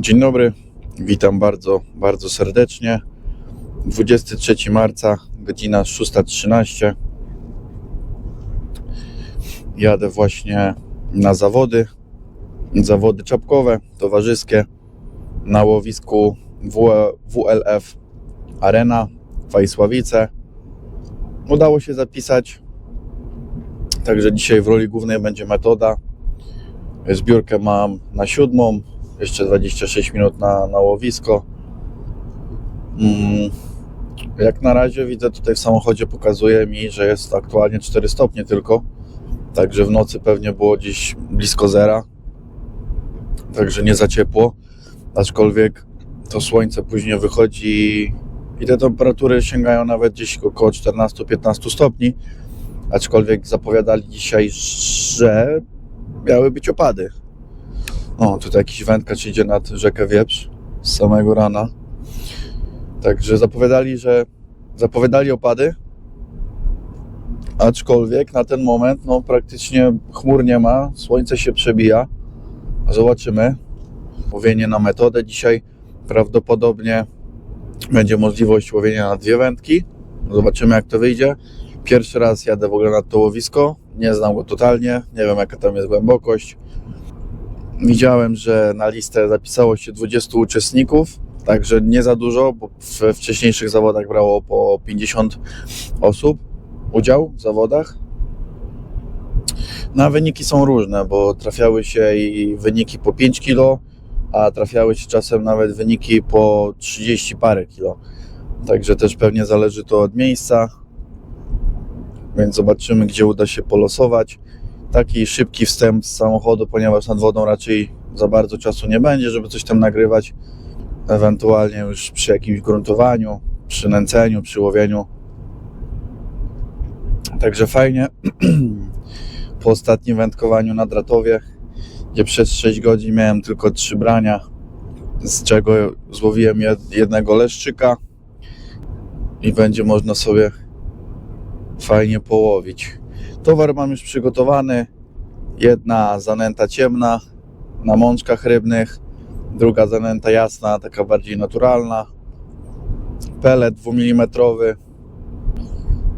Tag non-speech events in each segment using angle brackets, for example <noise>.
Dzień dobry, witam bardzo, bardzo serdecznie. 23 marca, godzina 6.13. Jadę właśnie na zawody, zawody czapkowe, towarzyskie na łowisku WLF Arena w Wajsławice. Udało się zapisać, także dzisiaj w roli głównej będzie metoda. Zbiórkę mam na siódmą, jeszcze 26 minut na, na łowisko. Mm, Jak na razie widzę tutaj w samochodzie pokazuje mi, że jest aktualnie 4 stopnie tylko. Także w nocy pewnie było gdzieś blisko zera. Także nie za ciepło. Aczkolwiek to słońce później wychodzi i te temperatury sięgają nawet gdzieś około 14-15 stopni. Aczkolwiek zapowiadali dzisiaj, że miały być opady. O, tutaj jakiś wędkarz idzie nad rzekę Wieprz z samego rana. Także zapowiadali, że zapowiadali opady. Aczkolwiek na ten moment no praktycznie chmur nie ma, słońce się przebija. Zobaczymy. Łowienie na metodę dzisiaj prawdopodobnie będzie możliwość łowienia na dwie wędki. Zobaczymy jak to wyjdzie. Pierwszy raz jadę w ogóle na to łowisko. Nie znam go totalnie, nie wiem jaka tam jest głębokość. Widziałem, że na listę zapisało się 20 uczestników, także nie za dużo, bo w wcześniejszych zawodach brało po 50 osób udział w zawodach. No a wyniki są różne, bo trafiały się i wyniki po 5 kg, a trafiały się czasem nawet wyniki po 30 parę kilo. Także też pewnie zależy to od miejsca, więc zobaczymy, gdzie uda się polosować taki szybki wstęp z samochodu, ponieważ nad wodą raczej za bardzo czasu nie będzie, żeby coś tam nagrywać. Ewentualnie już przy jakimś gruntowaniu, przy nęceniu, przy łowieniu. Także fajnie. <clears throat> Po ostatnim wędkowaniu na Dratowie, gdzie przez 6 godzin miałem tylko 3 brania, z czego złowiłem jed- jednego leszczyka i będzie można sobie fajnie połowić. Towar mam już przygotowany. Jedna zanęta ciemna na mączkach rybnych, druga zanęta jasna, taka bardziej naturalna. Pelet 2 mm.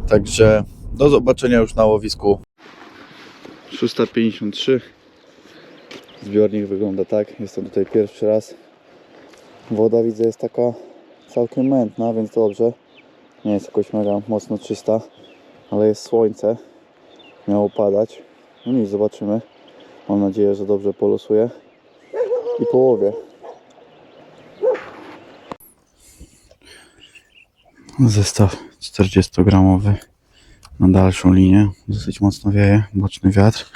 Także do zobaczenia już na łowisku. 653. Zbiornik wygląda tak. Jestem tutaj pierwszy raz. Woda widzę jest taka całkiem mętna, więc dobrze. Nie jest jakoś mega mocno czysta, ale jest słońce miało padać. No nic, zobaczymy. Mam nadzieję, że dobrze polosuje i połowie. Zestaw 40-gramowy na dalszą linię. Dosyć mocno wieje, boczny wiatr.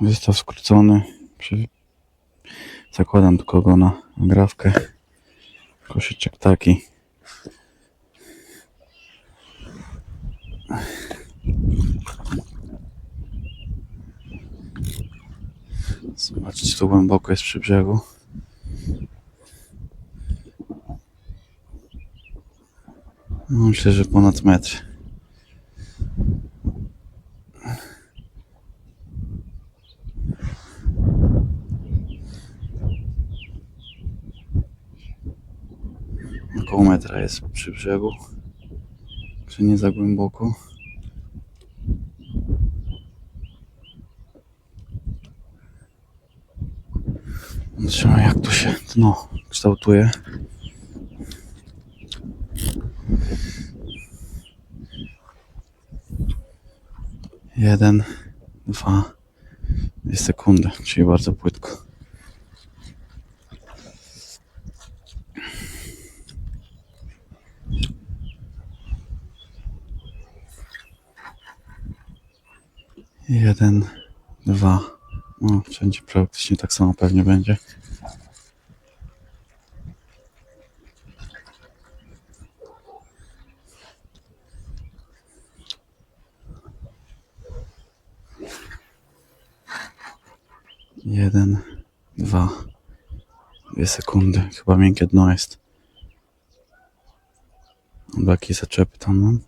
Zestaw skrócony. Zakładam tylko go na grawkę. Koszyczek taki. Zobaczcie, tu głęboko jest przy brzegu. No, myślę, że ponad metr. Metra jest przy brzegu. Czy nie za głęboko? Zobaczymy jak tu się dno kształtuje. Jeden, dwa, dwie sekundy, czyli bardzo płytko. Jeden, dwa. No, wszędzie praktycznie tak samo pewnie będzie. Jeden, dwa, dwie sekundy. Chyba miękkie dno jest. Albo jakieś zaczepy tam mam.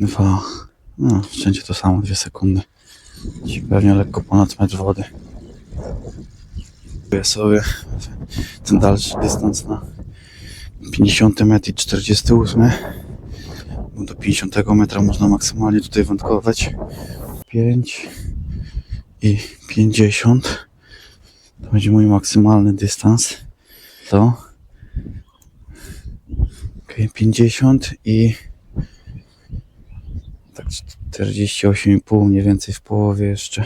Dwa. No, wszędzie to samo, dwie sekundy. Pewnie lekko ponad metr wody. Ja sobie ten dalszy dystans na 50 metr i 48. Bo do 50 metra można maksymalnie tutaj wędkować. 5 i 50. To będzie mój maksymalny dystans. To. Ok, 50 i tak 48,5 mniej więcej w połowie jeszcze.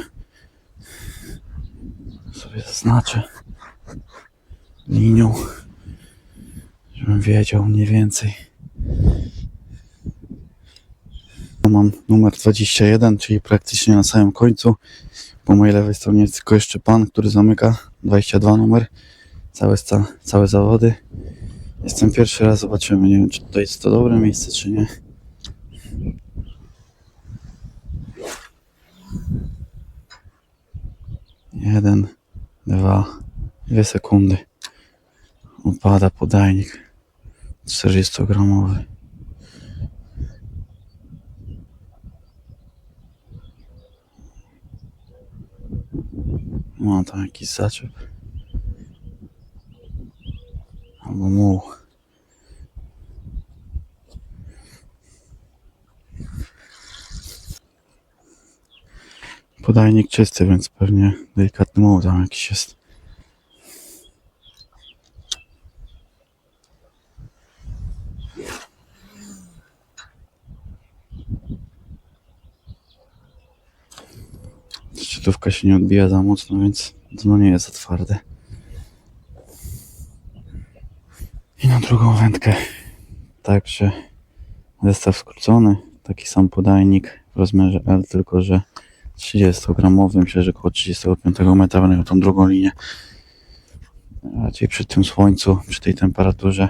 Sobie zaznaczę linią, żebym wiedział mniej więcej. Mam numer 21, czyli praktycznie na samym końcu. Po mojej lewej stronie jest tylko jeszcze pan, który zamyka 22 numer. Całe, całe zawody. Jestem pierwszy raz, zobaczymy. Nie wiem, czy to jest to dobre miejsce, czy nie. Jeden, dwa, dwie sekundy. Upada podajnik 40-gramowy. Ma tam jakiś zaczep. Albo muł. Podajnik czysty, więc pewnie delikatny muł tam jakiś jest. Szczytówka się nie odbija za mocno, więc dno nie jest za twarde. I na drugą wędkę także zestaw skrócony, taki sam podajnik w rozmiarze L, tylko że 30-gramowy, myślę, że około 35 metra będę miał tą drugą linię. Raczej przy tym słońcu, przy tej temperaturze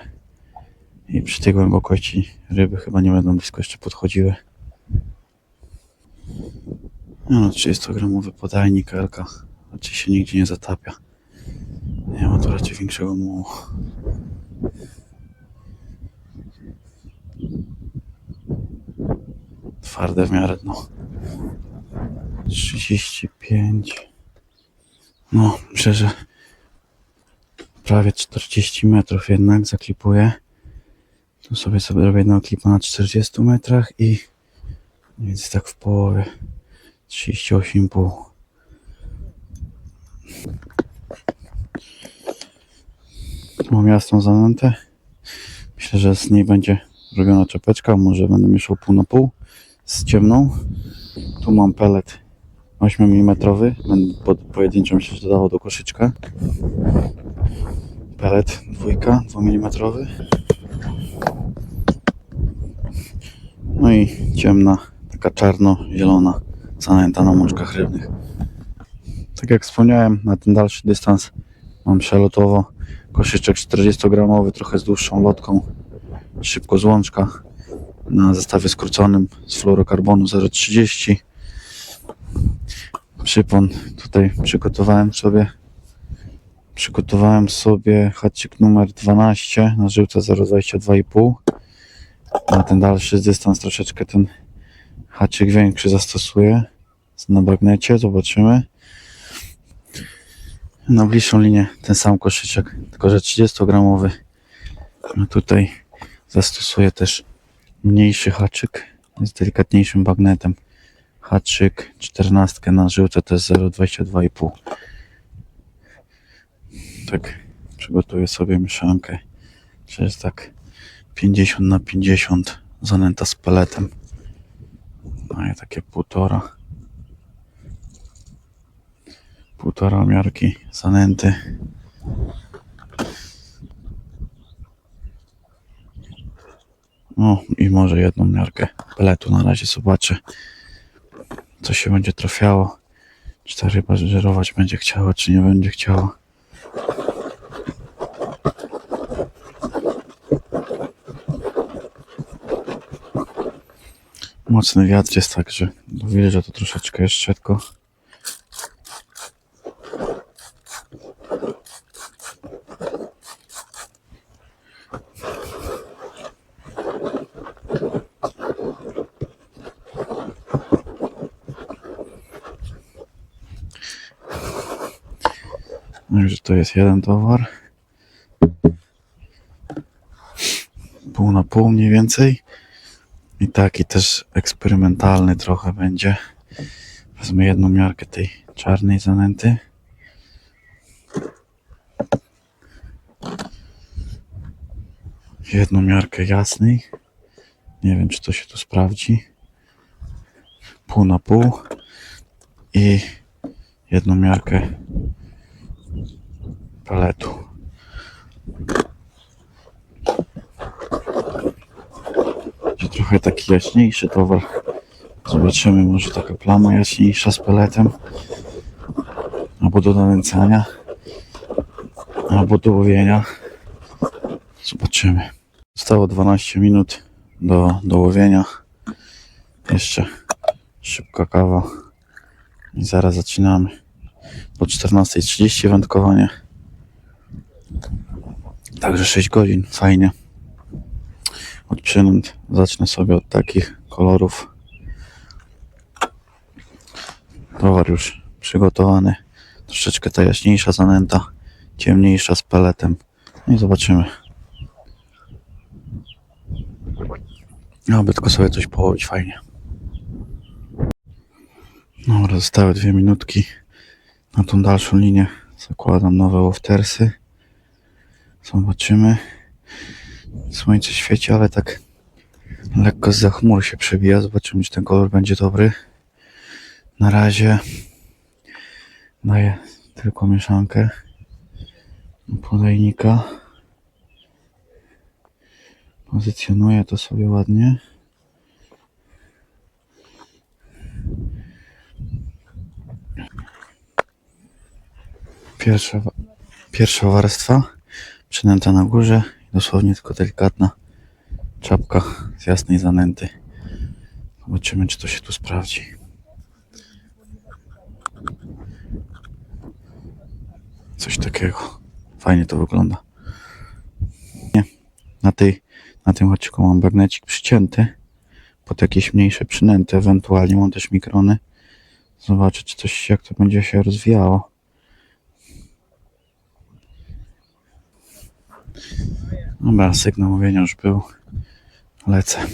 i przy tej głębokości ryby chyba nie będą blisko jeszcze podchodziły. No, no 30-gramowy podajnik Elka raczej się nigdzie nie zatapia. Nie ma tu raczej większego mułu. Twarde w miarę dno. 35. No, myślę, że prawie 40 metrów jednak zaklipuję. Tu sobie sobie robię jednego klipa na 40 metrach i więc tak w połowie 38,5. Mam jasną zanętę. Myślę, że z niej będzie robiona czepeczka. Może będę mieszał pół na pół z ciemną. Tu mam pelet 8 mm. Będę pod pojedynczą się dodawał do koszyczka. Pelet dwójka 2 mm. No i ciemna, taka czarno-zielona zanęta na mączkach rybnych. Tak jak wspomniałem, na ten dalszy dystans mam przelotowo koszyczek 40-gramowy, trochę z dłuższą lotką, szybko z łączka na zestawie skróconym z fluorokarbonu 0,30 przypon tutaj przygotowałem sobie. Przygotowałem sobie haczyk numer 12 na żyłce 0,22,5 na ten dalszy dystans troszeczkę ten haczyk większy zastosuję. Na bagnecie, zobaczymy. Na bliższą linię ten sam koszyczek, tylko że 30 gramowy no tutaj zastosuję też mniejszy haczyk z delikatniejszym bagnetem haczyk 14 na żyłce to jest 0,22,5 tak przygotuję sobie mieszankę że jest tak 50 na 50 zanęta z peletem daję takie półtora. Półtora miarki zanęty. No i może jedną miarkę peletu na razie zobaczę co się będzie trafiało czy ta ryba żerować będzie chciała czy nie będzie chciała Mocny wiatr jest także że to troszeczkę jeszcze tylko. Także to jest jeden towar. Pół na pół mniej więcej. I taki też eksperymentalny trochę będzie. Wezmę jedną miarkę tej czarnej zanęty. Jedną miarkę jasnej. Nie wiem, czy to się tu sprawdzi. Pół na pół. I jedną miarkę paletu. Będzie trochę taki jaśniejszy towar. Zobaczymy, może taka plama jaśniejsza z peletem. Albo do nanęcania. Albo do łowienia. Zobaczymy. Zostało 12 minut do, do łowienia. Jeszcze szybka kawa. I zaraz zaczynamy. Po 14.30 wędkowanie. Także 6 godzin. Fajnie. Od przynęt zacznę sobie od takich kolorów. Towar już przygotowany. Troszeczkę ta jaśniejsza zanęta, ciemniejsza z peletem. No i zobaczymy. Aby tylko sobie coś połowić fajnie. Dobra, zostały dwie minutki na tą dalszą linię. Zakładam nowe łoftersy. Zobaczymy. Słońce świeci, ale tak lekko z chmur się przebija. Zobaczymy, czy ten kolor będzie dobry. Na razie daję tylko mieszankę podajnika. Pozycjonuję to sobie ładnie. Pierwsza, pierwsza warstwa przynęta na górze. Dosłownie tylko delikatna czapka z jasnej zanęty. Zobaczymy, czy to się tu sprawdzi. Coś takiego. Fajnie to wygląda. Nie. Na, tej, na tym haczyku mam bagnecik przycięty pod jakieś mniejsze przynęty. Ewentualnie mam też mikrony. Zobaczę, czy coś, jak to będzie się rozwijało. Dobra, sygnał mówienia już był. Lecę.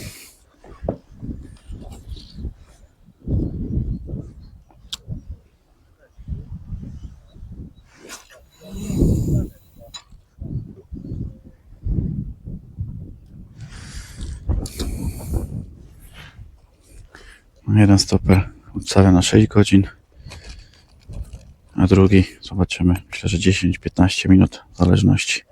Jeden stoper ustawiam na 6 godzin, a drugi zobaczymy. Myślę, że 10-15 minut w zależności.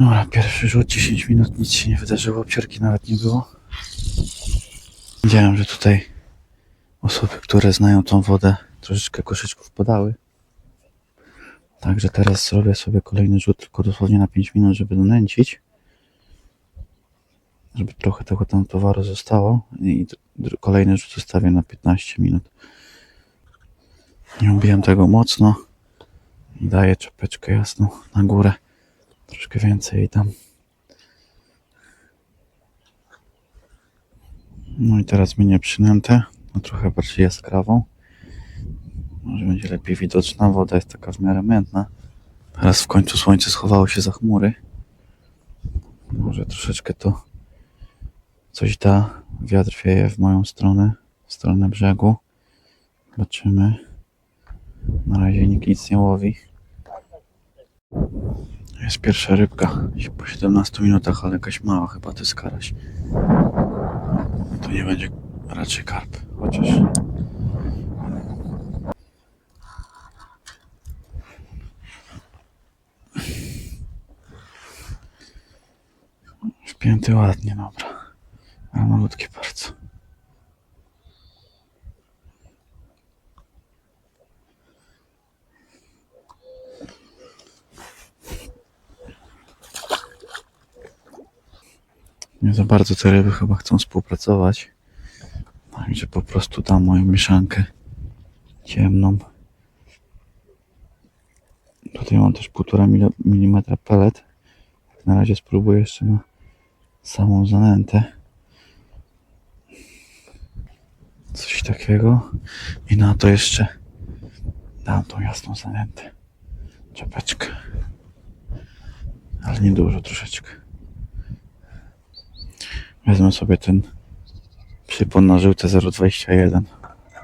Dobra, pierwszy rzut, 10 minut, nic się nie wydarzyło, obciarki nawet nie było. Widziałem, że tutaj osoby, które znają tą wodę, troszeczkę koszyczków podały. Także teraz zrobię sobie kolejny rzut, tylko dosłownie na 5 minut, żeby donęcić. Żeby trochę tego tam towaru zostało. I kolejny rzut zostawię na 15 minut. Nie ubijam tego mocno. Daję czapeczkę jasną na górę. Troszkę więcej tam. No i teraz zmienię przynętę na trochę bardziej jaskrawą. Może będzie lepiej widoczna. Woda jest taka w miarę mętna. Teraz w końcu słońce schowało się za chmury. Może troszeczkę to coś da. Wiatr wieje w moją stronę, w stronę brzegu. Zobaczymy. Na razie nikt nic nie łowi. Jest pierwsza rybka. Po 17 minutach, ale jakaś mała chyba to jest karaś. To nie będzie raczej karp, chociaż. Wpięty ładnie, dobra. Ale malutkie bardzo. Nie za bardzo te ryby chyba chcą współpracować. Także po prostu dam moją mieszankę ciemną. Tutaj mam też 1,5 mm pelet. Na razie spróbuję jeszcze na samą zanętę. Coś takiego. I na to jeszcze dam tą jasną zanętę. Czapeczkę. Ale nie dużo, troszeczkę. Wezmę sobie ten przypon na żółte 0,21.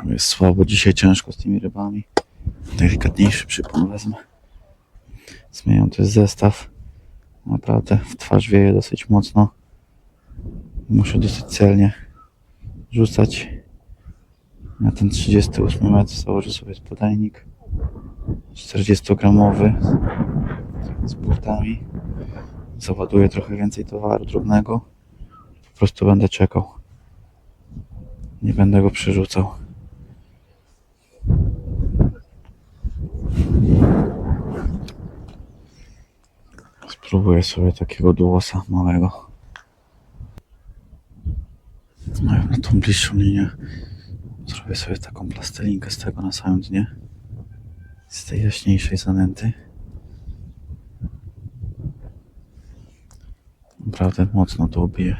Jest słabo dzisiaj, ciężko z tymi rybami. Delikatniejszy przypon wezmę. Zmieniam jest zestaw. Naprawdę w twarz wieje dosyć mocno. Muszę dosyć celnie rzucać. Na ten 38 metr założę sobie podajnik 40-gramowy z burtami. Załaduję trochę więcej towaru drobnego. Prostu będę czekał. Nie będę go przerzucał. Spróbuję sobie takiego duosa małego. Na tą bliższą linię zrobię sobie taką plastelinkę z tego na samym dnie. Z tej jaśniejszej zanęty. Naprawdę mocno to ubije.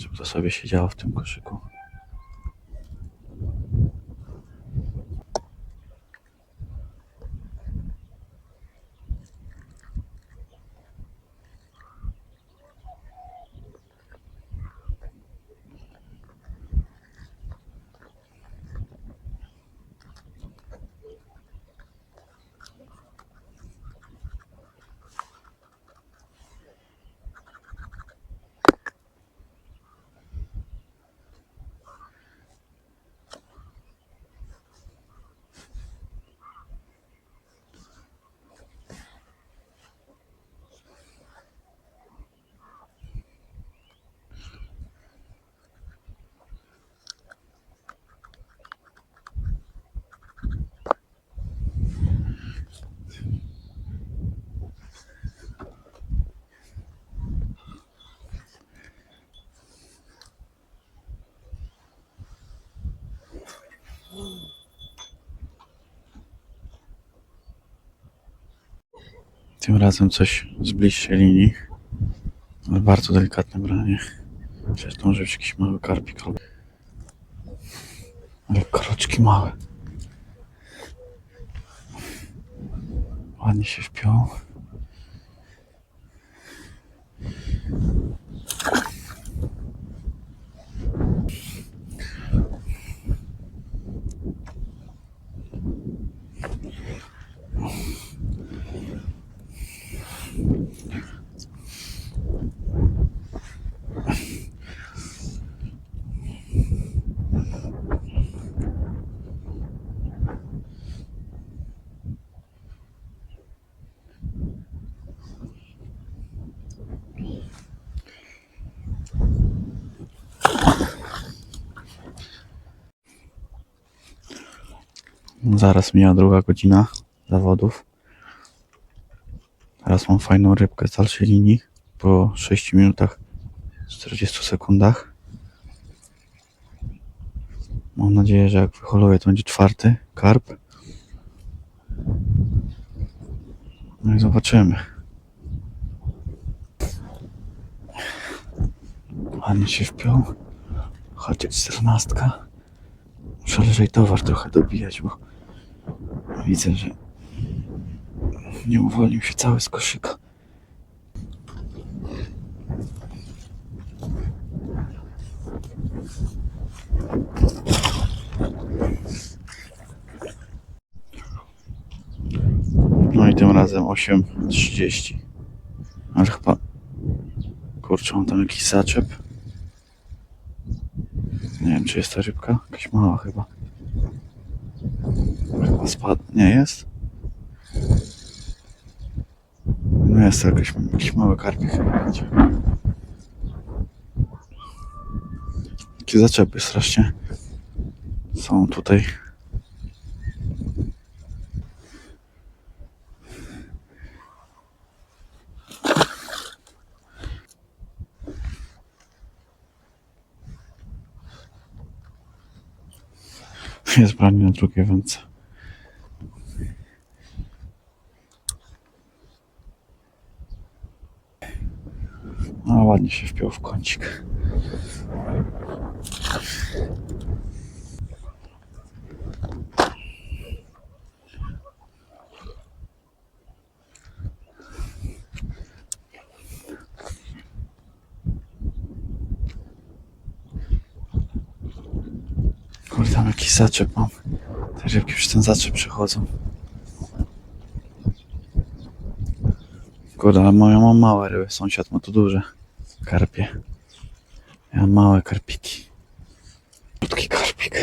Żeby to sobie siedziało w tym koszyku. Tym razem coś z bliższej linii. Ale bardzo delikatne branie. Przecież być jakiś mały karpik. Ale kroczki małe. Ładnie się wpiął. Zaraz mija druga godzina zawodów. Teraz mam fajną rybkę z dalszej linii po 6 minutach 40 sekundach. Mam nadzieję, że jak wyholuję, to będzie czwarty karp. No i zobaczymy. Ładnie się wpiął. Chodź, czternastka. Muszę lżej towar trochę dobijać, bo widzę, że nie uwolnił się cały z koszyka. No i tym razem 8.30. Ale chyba... Kurczę, mam tam jakiś zaczep. Nie wiem, czy jest ta rybka. Jakaś mała chyba. Chyba spadł. Nie jest? No jest to jakaś, jakiś mały karpik chyba będzie. Jakie zaczepy strasznie są tutaj. Jest branie na drugie wędce. A ładnie się wpiął w kącik. Jakiś zaczep mam. Te rybki już ten zaczep przechodzą. Kurde, ale ja mam małe ryby. Sąsiad ma tu duże karpie. Ja mam małe karpiki. Krótki karpik.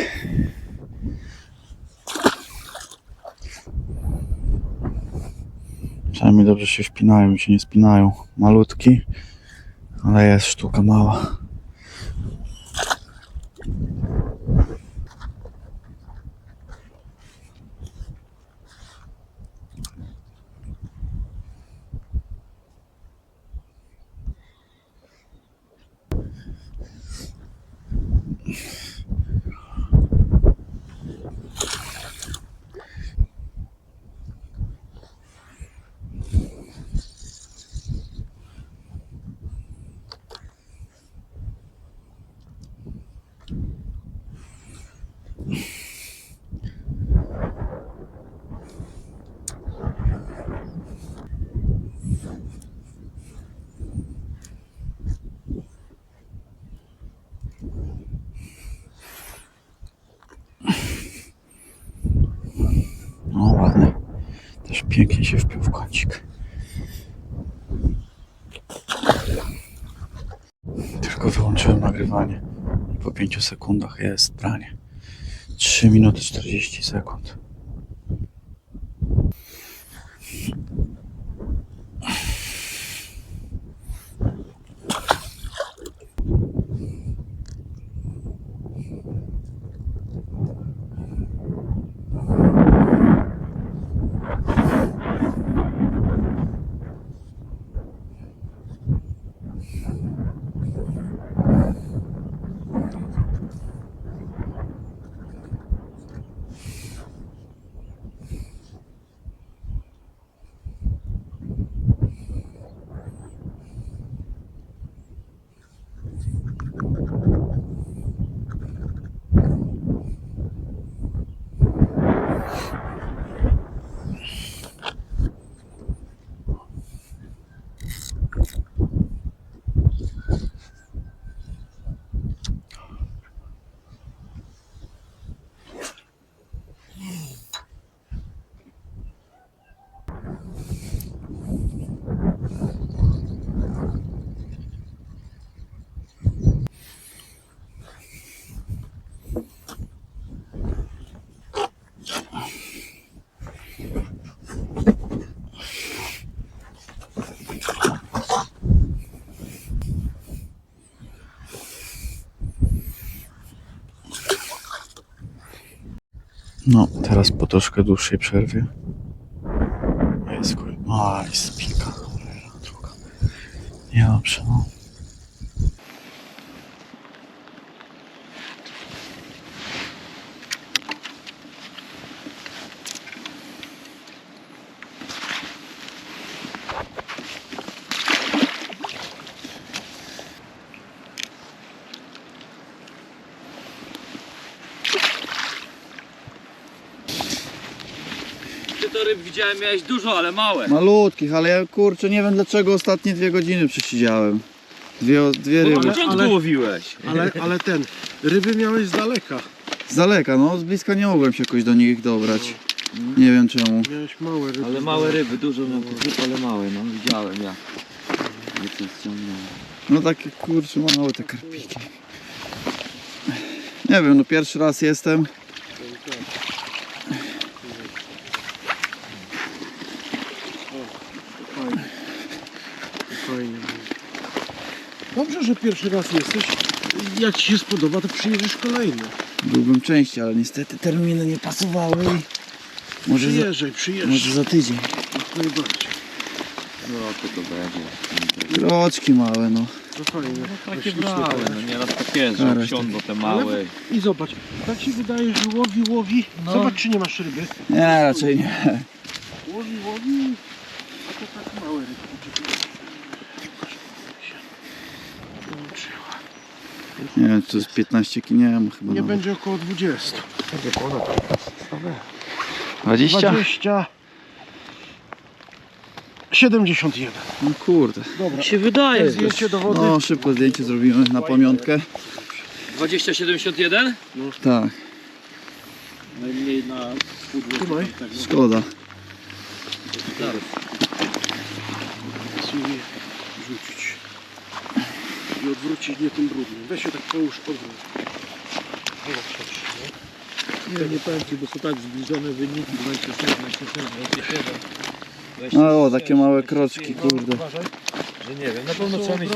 Przynajmniej dobrze się wpinają, mi się nie spinają. Malutki, ale jest sztuka mała. No ładny. Też pięknie się wpiął w kącik. Tylko wyłączyłem nagrywanie. I po 5 sekundach jest branie. 3 minuty 40 sekund. No, teraz po troszkę dłuższej przerwie. Jest kuj... Aj, spika. cholera druga. Nie dobrze, no. Widziałem, miałeś dużo, ale małe. Malutkich, ale ja kurczę nie wiem dlaczego ostatnie dwie godziny przesiedziałem. Dwie, dwie Bo ryby. na początku ale- łowiłeś. Ale, ale ten, ryby miałeś z daleka. Z daleka, no z bliska nie mogłem się jakoś do nich dobrać. Nie wiem czemu. Miałeś małe ryby. Ale z małe daleka. ryby, dużo miał ryb, ale małe, no widziałem ja. Nie to ściągnąłem. No takie kurczę małe te karpiki. Nie wiem, no pierwszy raz jestem. Fajnie. Fajnie. Dobrze, że pierwszy raz jesteś. Jak ci się spodoba, to przyjedziesz kolejny. Byłbym częściej, ale niestety terminy nie pasowały i może za, Przyjeżdżaj, może przyjeżdżaj. za tydzień. Jak najbardziej. No to to będzie. Kroczki małe, no. No fajnie. Takie Ślicznie brały, pojechać. no nieraz tak jest, Zaraz że wsiądą te Ale- małe. I zobacz, tak ci wydaje, że łowi, łowi. No. Zobacz, czy nie masz ryby. Nie, raczej nie. Łowi, łowi. A to tak małe ryby. Nie wiem, czy to jest 15 kg, nie ma chyba Nie nawet. będzie około 20. Będzie ponad. 20? 20. 71. No kurde. Dobra. się wydaje. Zdjęcie do wody. No, szybko zdjęcie zrobimy na pamiątkę. 2071? Tak, Najmniej na Trzymaj. szkoda. Spróbuję rzucić. I odwrócić nie tym brudnym. Weź się tak połóż, odwróć. Nie, nie powiem ci, bo są tak zbliżone wyniki 27, 27, 27. No, o, takie małe kroczki, kurde. Uważaj. Że nie wiem, na pewno trzeba mieć